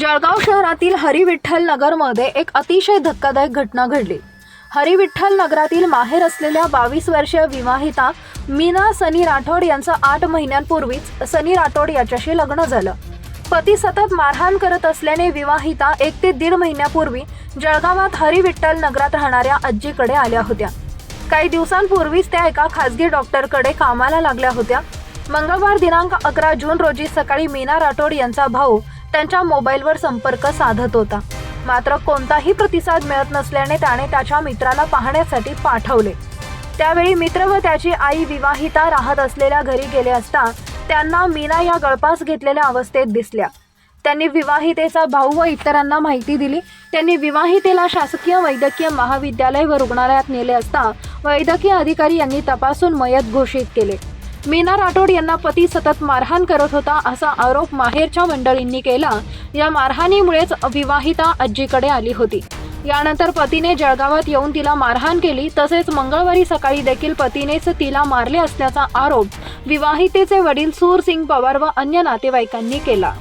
जळगाव शहरातील हरिविठ्ठल नगरमध्ये एक अतिशय धक्कादायक घटना घडली. हरिविठ्ठल नगरातील माहेर असलेल्या बावीस वर्षीय विवाहिता मीना सनी राठोड यांचं आठ महिन्यांपूर्वीच सनी राठोड याच्याशी लग्न झालं. पती सतत मारहाण करत असल्याने विवाहिता एक ते दीड महिन्यापूर्वी जळगावात हरिविठ्ठल नगरात राहणाऱ्या आजीकडे आल्या होत्या. काही दिवसांपूर्वीच त्या एका खासगी डॉक्टरकडे कामाला लागल्या होत्या. मंगळवार दिनांक अकरा जून रोजी सकाळी मीना राठोड यांचा भाऊ त्यांच्या मोबाईलवर संपर्क साधत होता. मात्र कोणताही प्रतिसाद मिळत नसल्याने त्याने त्याच्या मित्राला पाहण्यासाठी पाठवले. त्यावेळी मित्र व त्याची आई विवाहिता राहत असलेल्या घरी गेले असता त्यांना मीना या गळपास घेतलेल्या अवस्थेत दिसल्या. त्यांनी विवाहितेचा भाऊ व इतरांना माहिती दिली. त्यांनी विवाहितेला शासकीय वैद्यकीय महाविद्यालय व रुग्णालयात नेले असता वैद्यकीय अधिकारी यांनी तपासून मयत घोषित केले. मीना राठोड यांना पती सतत मारहाण करत होता असा आरोप माहेरच्या मंडळींनी केला. या मारहाणीमुळेच विवाहिता आजीकडे आली होती. यानंतर पतीने जळगावात येऊन तिला मारहाण केली. तसेच मंगळवारी सकाळी देखील पतीनेच तिला मारले असल्याचा आरोप विवाहितेचे वडील सूरसिंग पवार व अन्य नातेवाईकांनी केला.